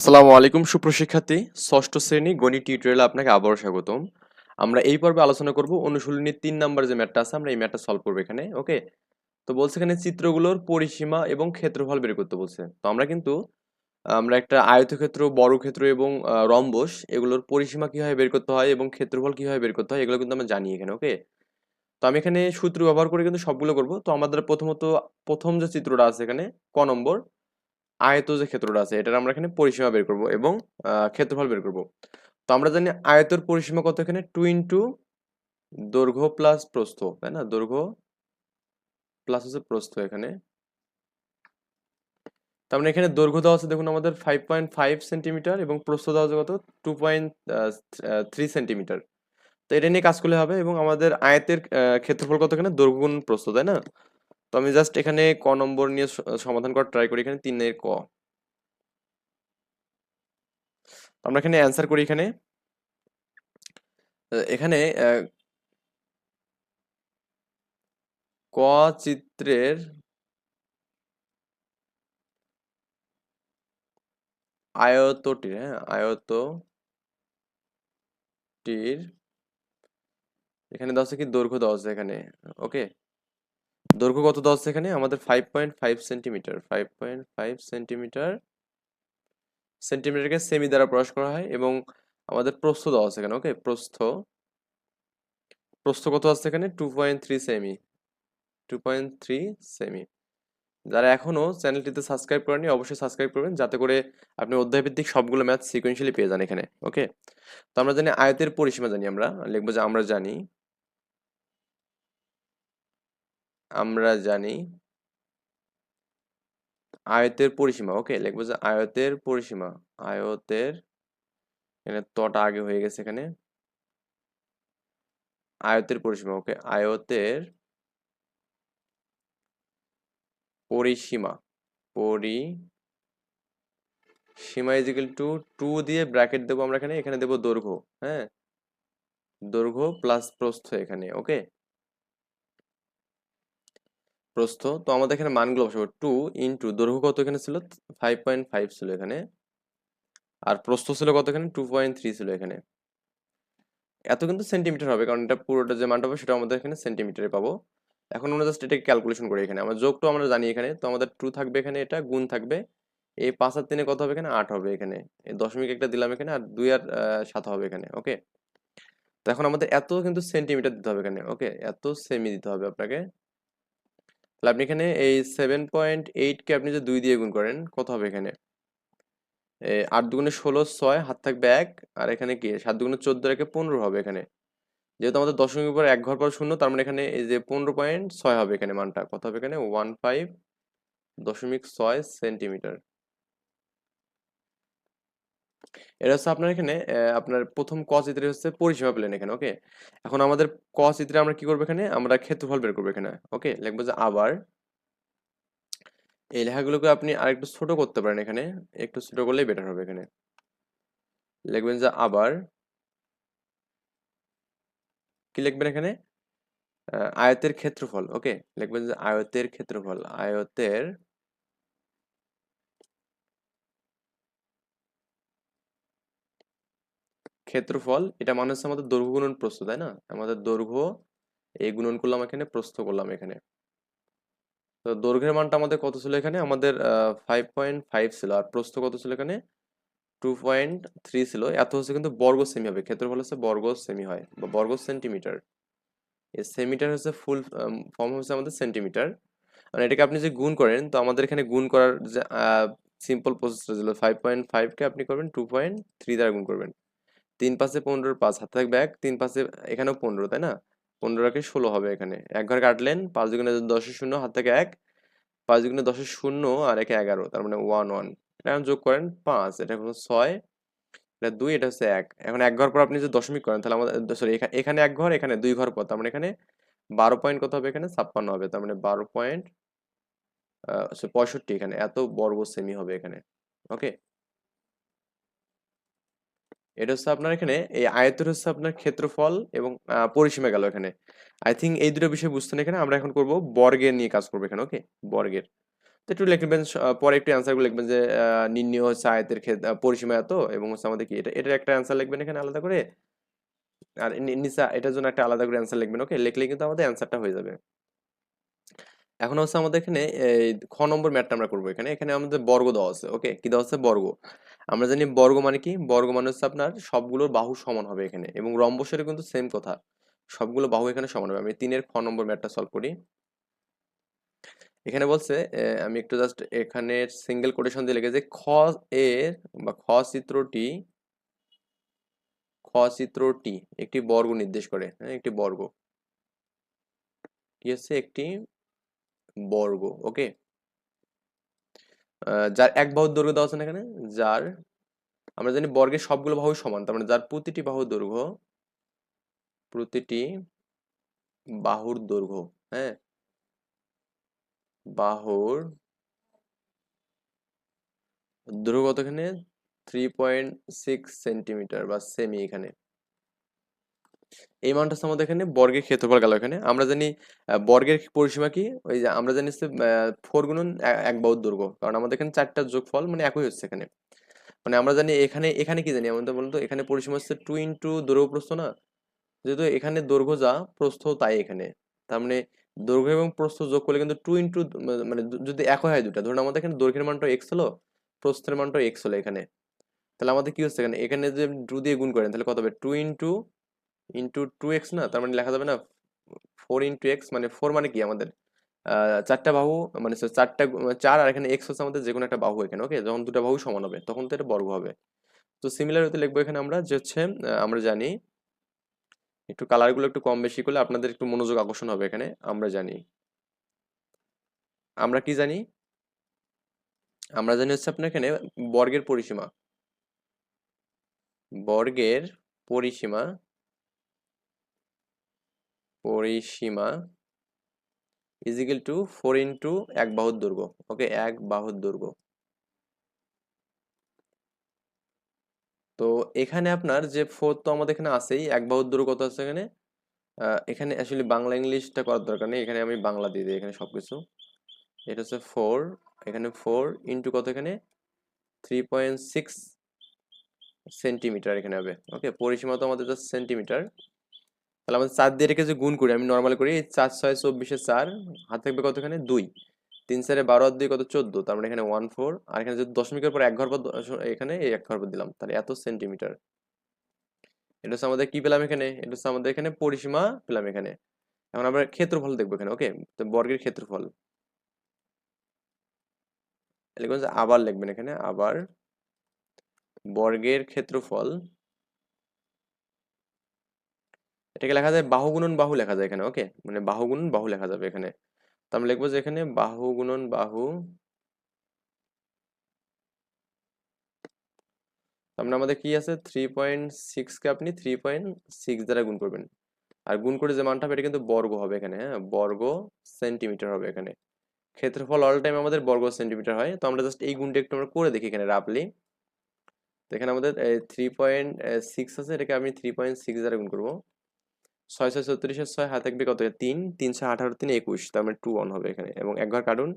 আসসালামু আলাইকুম সুপ্রশিক্ষার্থী ষষ্ঠ শ্রেণি গণিত টিউটোরিয়ালে আপনাকে আবারও স্বাগতম। আমরা এই পর্বে আলোচনা করব অনুশীলনীর তিন নাম্বার যে ম্যাটটা আছে, আমরা এই ম্যাটটা সলভ করব এখানে, ওকে? তো বলছে এখানে চিত্রগুলোর পরিসীমা এবং ক্ষেত্রফল বের করতে বলছে। তো আমরা কিন্তু, আমরা একটা আয়তক্ষেত্র, বর্গক্ষেত্র এবং রম্বস, এগুলোর পরিসীমা কীভাবে বের করতে হয় এবং ক্ষেত্রফল কীভাবে বের করতে হয়, এগুলো কিন্তু আমরা জানি এখানে, ওকে? তো আমি এখানে সূত্র ব্যবহার করে কিন্তু সবগুলো করব। তো আমাদের প্রথমত, প্রথম যে চিত্রটা আছে এখানে, ক নম্বর আয়ত যে ক্ষেত্রটা আছে, এটার আমরা এখানে পরিসীমা বের করব এবং ক্ষেত্রফল বের করব। তো আমরা জানি আয়তর পরিসীমা কত এখানে? টু ইন্টু দৈর্ঘ্য প্লাস প্রস্থ, তাই না? দৈর্ঘ্য প্লাস হচ্ছে প্রস্থ এখানে। তার মানে এখানে দৈর্ঘ্য দেওয়া আছে দেখুন আমাদের ফাইভ পয়েন্ট ফাইভ সেন্টিমিটার এবং প্রস্থ দেওয়া আছে কত? টু পয়েন্ট থ্রি সেন্টিমিটার তো এটা নিয়ে কাজ করলে হবে এবং আমাদের আয়তের ক্ষেত্রফল কত এখানে? দৈর্ঘ্য গুণ প্রস্থ, তাই না? তো আমি জাস্ট এখানে ক নম্বর নিয়ে সমাধান করার ট্রাই করি, এখানে তিনের ক। আমরা এখানে অ্যান্সার করি এখানে। এখানে ক চিত্রের আয়তটির হ্যাঁ আয়তটির, এখানে দেওয়া আছে কি দৈর্ঘ্য দেওয়া আছে এখানে ওকে দৈর্ঘ্য কত দেওয়া আছে এখানে? আমাদের five point five centimetre five point five centimetre সেন্টিমিটারকে সেমি দ্বারা প্রকাশ করা হয় এবং আমাদের প্রস্থ দেওয়া আছে এখানে ওকে প্রস্থ। প্রস্থ কত আছে এখানে? টু পয়েন্ট থ্রি সেমি টু পয়েন্ট থ্রি সেমি যারা এখনও চ্যানেলটিতে সাবস্ক্রাইব করেনি অবশ্যই সাবস্ক্রাইব করবেন যাতে করে আপনি অধ্যায় ভিত্তিক সবগুলো ম্যাথ সিকোয়েন্সিয়ালি পেয়ে যান এখানে ওকে তো আমরা জানি আয়তের পরিসীমা জানি আমরা, লিখব যে আমরা জানি আমরা জানি আয়তের পরিসীমা ওকে লিখব যে আয়তের পরিসীমা আয়তের এখানে তটা আগে হয়ে গেছে এখানে। আয়তের পরিসীমা ওকে আয়তের পরিসীমা পরিসীমা ইজিক্যাল টু টু দিয়ে ব্র্যাকেট দেবো আমরা এখানে এখানে দেবো দৈর্ঘ্য হ্যাঁ? দৈর্ঘ্য প্লাস প্রস্থ এখানে ওকে প্রস্থ। তো আমাদের এখানে মানগুলো বসাবো। টু ইন্টু দৈর্ঘ্য কত এখানে ছিল? ফাইভ ছিল এখানে। আর প্রস্থ ছিল কত এখানে? টু ছিল এখানে। এত কিন্তু সেন্টিমিটার হবে, কারণ এটা পুরোটা যে মানটা হবে সেটা আমাদের এখানে সেন্টিমিটারে পাবো। এখন আমরা জাস্ট এটাকে ক্যালকুলেশন করি এখানে। আমরা যোগটা আমরা জানি এখানে। তো আমাদের টু থাকবে এখানে, এটা গুণ থাকবে। এই পাঁচ আর তিনে কত হবে এখানে? আট হবে এখানে। এই দশমিক একটা দিলাম এখানে আর দুই আর সাত হবে এখানে ওকে তো এখন আমাদের এত কিন্তু সেন্টিমিটার দিতে হবে এখানে ওকে এত সেমি দিতে হবে আপনাকে। তাহলে আপনি এখানে এই সেভেন পয়েন্ট এইটকে আপনি যে দুই দিয়ে গুণ করেন, কত হবে এখানে? আট দুগুণে ষোলো ছয়, হাত থাকবে এক, আর এখানে কি? সাত দুগুণে চোদ্দ রেখে পনেরো হবে এখানে। যেহেতু আমাদের দশমিক উপর এক ঘর পর শূন্য, তার মানে এখানে এই যে পনেরো পয়েন্ট ছয় হবে এখানে মানটা। কত হবে এখানে? ওয়ান ফাইভ দশমিক ছয় সেন্টিমিটার এটা হচ্ছে আপনার এখানে আপনার প্রথম ক চিত্রে হচ্ছে পরিসীমা পেলেন এখানে, ওকে? এখন আমাদের ক চিত্রে আমরা কি করব এখানে? আমরা ক্ষেত্রফল বের করব এখানে, ওকে? লিখব যে আবার, এই লেখাগুলোকে আপনি আর একটু ছোট করতে পারেন এখানে, একটু ছোট করলেই বেটার হবে এখানে। লিখবেন যে আবার, কি লিখবেন এখানে? আয়তের ক্ষেত্রফল, ওকে? লিখবেন যে আয়তের ক্ষেত্রফল, আয়তের ক্ষেত্রফল, এটা মানে হচ্ছে আমাদের দৈর্ঘ্য গুণন প্রস্থ, তাই না? আমাদের দৈর্ঘ্য, এই গুণন করলাম এখানে, প্রস্থ করলাম এখানে। তো দৈর্ঘ্যের মানটা আমাদের কত ছিল এখানে? আমাদের ফাইভ পয়েন্ট ফাইভ ছিল, আর প্রস্থ কত ছিল এখানে? টু পয়েন্ট থ্রি ছিল। এত হচ্ছে কিন্তু বর্গ সেমি হবে। ক্ষেত্রফল হচ্ছে বর্গ সেমি হয়, বা বর্গ সেন্টিমিটার এই সেমিটার হচ্ছে ফুল ফর্ম হচ্ছে আমাদের সেন্টিমিটার মানে এটাকে আপনি যে গুণ করেন, তো আমাদের এখানে গুণ করার যে সিম্পল প্রসেসটা ছিল ফাইভ পয়েন্ট ফাইভকে আপনি করবেন টু পয়েন্ট থ্রি দ্বারা গুণ করবেন। তিন পাশে পনেরোর পাঁচ হাত থাকবে এক, তিন পাশে এখানেও পনেরো, তাই না? পনেরোকে ষোলো হবে এখানে। এক ঘর কাটলেন, পাঁচ দুগুণে দশের শূন্য, হাত থেকে এক, পাঁচ দুগুণে দশের শূন্য আর একে এগারো, তার মানে ওয়ান ওয়ান এটা যোগ করেন পাঁচ, এটা হলো ছয়, এটা দুই, এটা হচ্ছে এক। এখন এক ঘর পর আপনি যদি দশমিক করেন, তাহলে আমাদের সরি এখানে এক ঘর, এখানে দুই ঘর পর, তার মানে এখানে বারো পয়েন্ট কত হবে এখানে? ছাপ্পান্ন হবে, তার মানে বারো পয়েন্ট পঁয়ষট্টি এখানে, এত বর্গ সেমি হবে এখানে ওকে এটা হচ্ছে আপনার এখানে, এই আয়তের হচ্ছে আপনার ক্ষেত্রফল এবং পরিসীমা গেল এখানে। আই থিঙ্ক এই দুটো বিষয় বুঝতেন এখানে আমরা এখন করব বর্গের নিয়ে কাজ করব এখানে ওকে বর্গের। তো একটু লিখবেন পরে একটু অ্যান্সারগুলো লিখবেন যে নির্ণয় হচ্ছে আয়তের পরিসীমা এত এবং হচ্ছে আমাদের কি, এটা, এটার একটা অ্যান্সার লিখবেন এখানে আলাদা করে। আর নি- নিচে, এটার জন্য একটা আলাদা করে অ্যান্সার লিখবেন ওকে লিখলে কিন্তু আমাদের অ্যান্সারটা হয়ে যাবে। এখন হচ্ছে আমাদের এখানে খ নম্বর ম্যাটটা আমরা করব এখানে। এখানে আমাদের বর্গ দেওয়া আছে, ওকে? কি দেওয়া আছে? বর্গ। আমরা জানি বর্গ মানে কি? বর্গ মানে হচ্ছে আপনার সবগুলোর বাহু সমান হবে এখানে এবং রম্বসের কিন্তু সেম কথা। সবগুলো বাহু এখানে সমান হবে। আমি তিনের খ নম্বর ম্যাটটা সলভ করি। এখানে বলছে আমি একটু জাস্ট এখানে সিঙ্গেল কোটেশন দিয়ে লিখেছি, খ এর বা খ চিত্রটি খ চিত্রটি একটি বর্গ নির্দেশ করে হ্যাঁ একটি বর্গ। কি হচ্ছে? একটি বর্গ, ওকে? যার এক বাহুর দৈর্ঘ্য দেওয়া আছে এখানে? যার, আমরা জানি বর্গের সবগুলো বাহু সমান, তার মানে যার প্রতিটি বাহুর দৈর্ঘ্য, প্রতিটি বাহুর দৈর্ঘ্য হ্যাঁ? বাহুর দৈর্ঘ্য কত এখানে? থ্রি পয়েন্ট সিক্স সেন্টিমিটার বা সেমি এখানে। এই মানটা হচ্ছে আমাদের এখানে বর্গের ক্ষেত্রফল গেল এখানে। আমরা জানি বর্গের পরিসীমা কি? ওই যে আমরা জানি হচ্ছে ফোর গুণন এক বাহুর দৈর্ঘ্য। কারণ আমাদের এখানে চারটা যোগফল মানে একই হচ্ছে এখানে। মানে আমরা জানি এখানে এখানে কি জানি? আমাদের বলতো এখানে পরিসীমা হচ্ছে টু ইন্টু দৈর্ঘ্য প্রস্থ না? যেহেতু এখানে দৈর্ঘ্য যা, প্রস্থ তাই এখানে। তার মানে দৈর্ঘ্য এবং প্রস্থ যোগ করলে কিন্তু টু ইন্টু মানে যদি একই হয় দুটা ধরুন আমাদের এখানে দৈর্ঘ্যের মানটা এক্স হলো, প্রস্থের মানটা এক্স হলো এখানে। তাহলে আমাদের কি হচ্ছে এখানে? এখানে যে টু দিয়ে গুণ করেন, তাহলে কত হবে? Two into into two X না, তার মানে লেখা যাবে না ফোর ইন্টু এক্স মানে ফোর মানে কি আমাদের? চারটা বাহু মানে চারটা চার আর এখানে এক্স হচ্ছে আমাদের যে কোনো একটা বাহু এখানে ওকে যখন দুটো বাহু সমান হবে, তখন তো এটা বর্গ হবে। তো সিমিলার হতে লিখব এখানে আমরা যে হচ্ছে আমরা জানি, একটু কালারগুলো একটু কম বেশি করলে আপনাদের একটু মনোযোগ আকর্ষণ হবে এখানে, আমরা জানি। আমরা কি জানি? আমরা জানি হচ্ছে আপনার এখানে বর্গের পরিসীমা। বর্গের পরিসীমা পরিসীমা ইজিক্যাল টু ফোর ইন্টু এক বাহুর দৈর্ঘ্য ওকে এক বাহুর দৈর্ঘ্য তো এখানে আপনার যে ফোর তো আমাদের এখানে আছেই, এক বাহুর দৈর্ঘ্য কত আছে এখানে? এখানে আসলে বাংলা ইংলিশটা করার দরকার নেই, এখানে আমি বাংলা দিয়ে দিই এখানে সবকিছু। এটা হচ্ছে ফোর এখানে ফোর ইন্টু কত এখানে? থ্রি পয়েন্ট সিক্স সেন্টিমিটার এখানে হবে ওকে পরিসীমা তো আমাদের সেন্টিমিটার তাহলে আমাদের চার দিয়ে রেখে যে গুণ করি, আমি নর্মাল করি চার, ছয়, চব্বিশে চার, হাত থাকবে কত এখানে দুই। তিন চারে বারো আর দুই কত? চোদ্দ। তার মানে এখানে ওয়ান ফোর আর এখানে যদি দশমিকের পর এক ঘর পর এখানে এই এক ঘর পর দিলাম তাহলে এত সেন্টিমিটার এটা হচ্ছে আমাদের কি পেলাম এখানে? এটা হচ্ছে আমাদের এখানে পরিসীমা পেলাম এখানে। এখন আমরা ক্ষেত্রফল দেখব এখানে ওকে তো বর্গের ক্ষেত্রফল। আবার লিখবেন এখানে, আবার বর্গের ক্ষেত্রফল এটাকে লেখা যায় বাহু গুণন বাহু লেখা যায় এখানে ওকে মানে বাহু গুণন বাহু লেখা যাবে এখানে। তো আমরা লিখব যে এখানে বাহু গুণন বাহু মানে আমাদের কি আছে? থ্রি পয়েন্ট সিক্সকে আপনি থ্রি পয়েন্ট সিক্স দ্বারা গুণ করবেন। আর গুণ করে যে মানটা হবে, এটা কিন্তু বর্গ হবে এখানে হ্যাঁ? বর্গ সেন্টিমিটার হবে এখানে। ক্ষেত্রফল অল টাইম আমাদের বর্গ সেন্টিমিটার হয়। তো আমরা জাস্ট এই গুণটা একটু আমরা করে দেখি এখানে রাফলি তো এখানে আমাদের থ্রি পয়েন্ট সিক্স আছে, এটাকে আমি থ্রি পয়েন্ট সিক্স দ্বারা গুণ করব। ছয় ছয় ছত্রিশের ছয় হাতে থাকবে কত? তিন তিন ছয় আঠারো, তিন একুশ। তার মানে টু ওয়ান হবে এখানে। এবং এক ঘর কাটুন।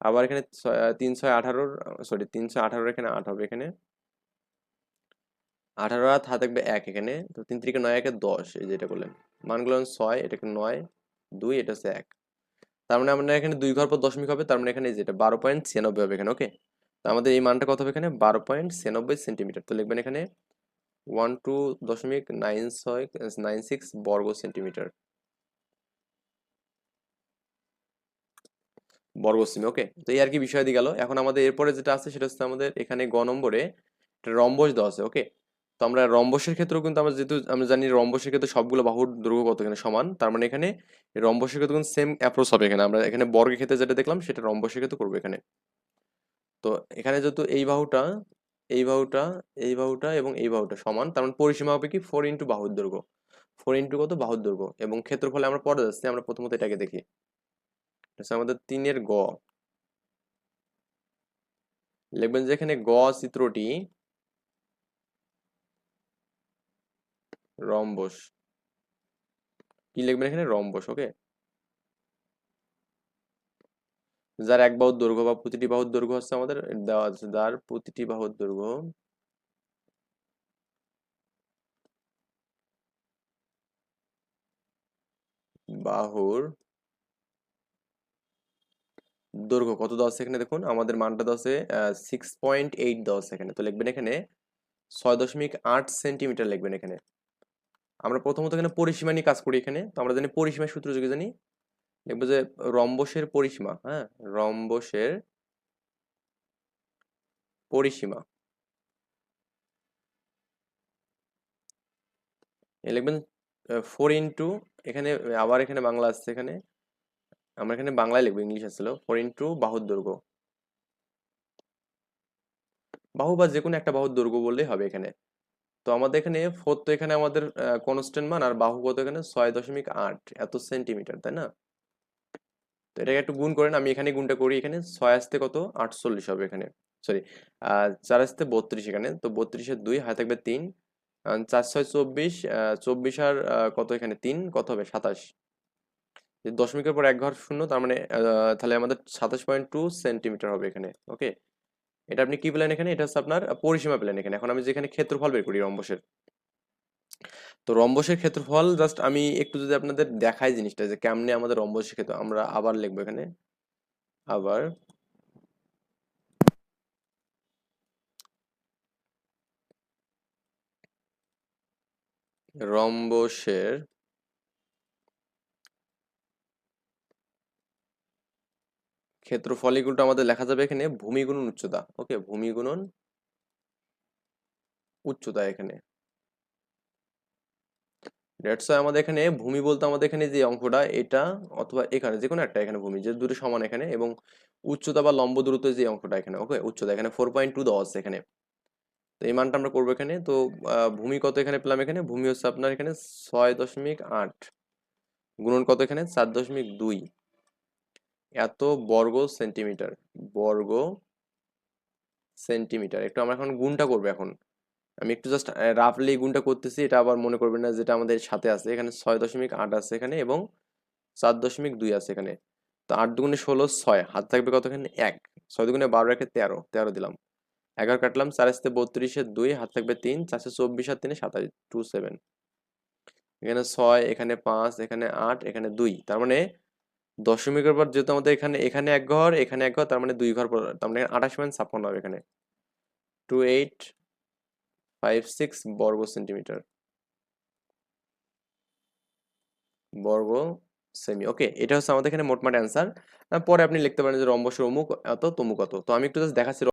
আবার এখানে তিন ছয় আঠারোর সরি তিন ছয় আঠারোর এখানে আট হবে এখানে। আঠারো হাত, হাতে থাকবে এক এখানে। তো তিন তিরিকে নয় একে দশ, এই যেটা বললেন। মানগুলো ছয় এটাকে নয়। দুই, এটা হচ্ছে এক। তার মানে আমরা এখানে দুই ঘর পর দশমিক হবে। তার মানে এখানে যেটা বারো পয়েন্ট ছিয়ানব্বই হবে এখানে ওকে তো আমাদের এই মানটা কত হবে এখানে? বারো পয়েন্ট ছিয়ানব্বই সেন্টিমিটার। তো লিখবেন এখানে ওয়ান টু দশমিক নাইন ছয় নাইন সিক্স বর্গ সেন্টিমিটার। বর্গ সেমি, ওকে? তো এই আর কি বিষয় দিয়ে গেল। এখন আমাদের এরপরে যেটা আছে, সেটা হচ্ছে আমাদের এখানে গ নম্বরে রম্বস দেওয়া আছে, ওকে? তো আমরা রম্বসের ক্ষেত্রেও কিন্তু আমরা যেহেতু, আমরা জানি রম্বসের ক্ষেত্রে সবগুলো বাহুর দৈর্ঘ্য কত এখানে? সমান। তার মানে এখানে রম্বসের ক্ষেত্রে কিন্তু সেম অ্যাপ্রোচ হবে এখানে। আমরা এখানে বর্গের ক্ষেত্রে যেটা দেখলাম, সেটা রম্বসের ক্ষেত্রে করব এখানে। তো এখানে যেহেতু এই বাহুটা এই বাহুটা এই বাহুটা এবং এই বাহুটা সমান। তার মানে পরিসীমা হবে কি ফোর ইন্টু বাহুর দৈর্ঘ্য। ফোর ইন্টু কত? বাহুর দৈর্ঘ্য। এবং ক্ষেত্রফলে আমরা পরে যাচ্ছি, আমরা প্রথমত এটাকে দেখি। এটা আমাদের তিনের গ। লিখবেন যে এখানে গ চিত্রটি রম্বস। কি লিখবেন এখানে? রম্বস ওকে যার এক বাহুর দৈর্ঘ্য বা প্রতিটি বাহুর দৈর্ঘ্য হচ্ছে আমাদের, দেওয়া আছে যার প্রতিটি বাহুর দৈর্ঘ্য। বাহুর দৈর্ঘ্য কত দেওয়া আছে এখানে দেখুন? আমাদের মানটা আছে সিক্স পয়েন্ট এইট দেওয়া আছে এখানে। তো লিখবেন এখানে ছয় দশমিক আট সেন্টিমিটার লিখবেন এখানে। আমরা প্রথমত এখানে পরিসীমা নিয়ে কাজ করি এখানে। তো আমরা জানি পরিসীমার সূত্র যোগে জানি দেখব যে রম্বসের পরিসীমা হ্যাঁ? রম্বসের পরিসীমা। লিখবেন ফোর ইন্টু এখানে, আবার এখানে বাংলা আসছে এখানে। আমরা এখানে বাংলায় লিখব, ইংলিশ আসছিল ফোর ইন্টু বাহুর দৈর্ঘ্য। বাহু বা যে কোনো একটা বাহুর দৈর্ঘ্য বললেই হবে এখানে। তো আমাদের এখানে ফোর তো এখানে আমাদের কনস্ট্যান্ট মান, আর বাহু কত এখানে? ছয় দশমিক আট, এত সেন্টিমিটার তাই না? তো এটাকে একটু গুণ করেন, আমি এখানে গুণটা করি, এখানে ছয় আসতে কত? আটচল্লিশ হবে এখানে সরি চার আসতে বত্রিশ এখানে, তো বত্রিশের দুই, হাতে থাকবে তিন চার, ছয়, চব্বিশ চব্বিশ আর কত এখানে? তিন, কত হবে? সাতাশ। দশমিকের পর এক ঘর শূন্য, তার মানে তাহলে আমাদের সাতাশ পয়েন্ট টু সেন্টিমিটার হবে এখানে ওকে এটা আপনি কি পেলেন এখানে? এটা হচ্ছে আপনার পরিসীমা পেলেন এখানে, এখন আমি যেখানে ক্ষেত্রফল বের করি, রম্বসের। তো রম্বসের ক্ষেত্রফল জাস্ট আমি একটু যদি আপনাদের দেখাই জিনিসটা যে কেমনে আমাদের রম্বসের ক্ষেত্র, আমরা আবার লিখব এখানে। আবার রম্বসের ক্ষেত্রফল এগুলো আমাদের লেখা যাবে এখানে ভূমি গুণন উচ্চতা। ওকে ভূমি গুণন উচ্চতা এখানে। দ্যাটস আমাদের এখানে ভূমি বলতে আমাদের এখানে যে অঙ্কটা, এটা অথবা এখানে যে কোনো একটা এখানে ভূমি, যে দুটো সমান এখানে এবং উচ্চতা বা লম্ব দূরত্ব যে অঙ্কটা এখানে ওকে উচ্চতা, এখানে ফোর পয়েন্ট টু আছে এখানে। তো এই মানটা আমরা করব এখানে। তো ভূমি কত এখানে পেলাম এখানে? ভূমি হচ্ছে আপনার এখানে ছয় দশমিক আট গুণন কত এখানে? চার দশমিক দুই। এত বর্গ সেন্টিমিটার বর্গ সেন্টিমিটার। একটু আমরা এখন গুণটা করব এখন। আমি একটু জাস্ট রাফলি গুণটা করতেছি, এটা আবার মনে করবেন না যেটা আমাদের সাথে আছে। এখানে ছয় দশমিক আট আছে এখানে এবং চার দশমিক দুই আছে এখানে। তো আট দুগুণে ষোলো, ছয়। হাত থাকবে কত এখানে এক। ছয় দুগুণে বারো একে তেরো। তেরো দিলাম। এগারো কাটলাম, চার আসতে বত্রিশের দুই, হাত থাকবে তিন, চারশো চব্বিশ আর তিনে সাতাশ টু সেভেন এখানে ছয়, এখানে পাঁচ, এখানে আট, এখানে দুই। তার মানে দশমিকের পর যেহেতু আমাদের এখানে এখানে এক ঘর, এখানে এক ঘর, তার মানে দুই ঘর তার মানে আঠাশ পয়েন্ট ছাপ্পান্ন হবে এখানে। টু এইট ফাইভ সিক্স বর্গ সেন্টিমিটার বর্গ সেমি ওকে এটা হচ্ছে আমাদের এখানে মোটমাট অ্যান্সার পরে আপনি লিখতে পারেন যে রম্বসের অমুক এত, তমুক অত তো আমি একটু জাস্ট দেখাচ্ছি